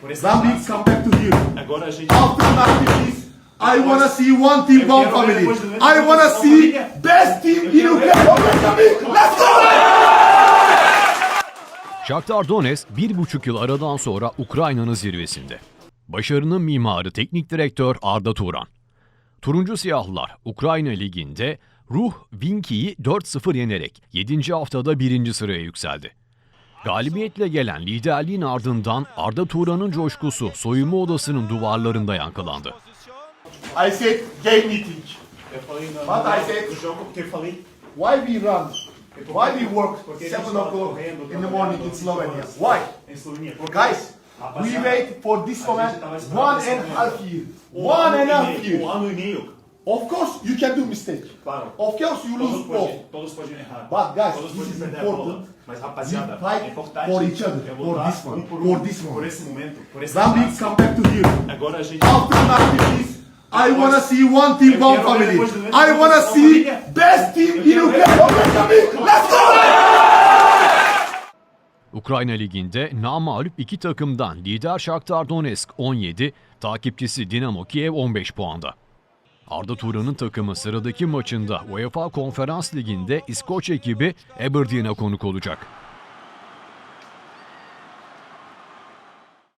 chance. come back to here. Agora a gente After activities, I wanna see one team, ver family. I wanna see best team in Ukraine. Let's go! Shakhtar Donetsk bir buçuk yıl aradan sonra Ukrayna'nın zirvesinde. Başarının mimarı teknik direktör Arda Turan. Turuncu Siyahlılar Ukrayna Ligi'nde Ruh Vinki'yi 4-0 yenerek 7. haftada 1. sıraya yükseldi. Galibiyetle gelen liderliğin ardından Arda Turan'ın coşkusu soyunma odasının duvarlarında yankılandı. I said game meeting. What I said? Why we run? Why we work Porque a 7 gente tava o'clock in the morning in Slovenia? Why? Guys, we wait for this moment one and a half year. One and a half year. Of course, you can do mistake. Claro. Of course, you Todos lose both. podem, todos podem errar. But guys, todos this is important. Mas We rapaziada, fight é importante for each other, é for this one, um por, for um, this one. por esse momento, por esse Then we come back to here. Agora a gente After activities, I wanna see one team, one family. I wanna see best team in Ukraine. Let's go! Ukrayna Ligi'nde namağlup iki takımdan lider Shakhtar Donetsk 17, takipçisi Dinamo Kiev 15 puanda. Arda Turan'ın takımı sıradaki maçında UEFA Konferans Ligi'nde İskoç ekibi Aberdeen'e konuk olacak.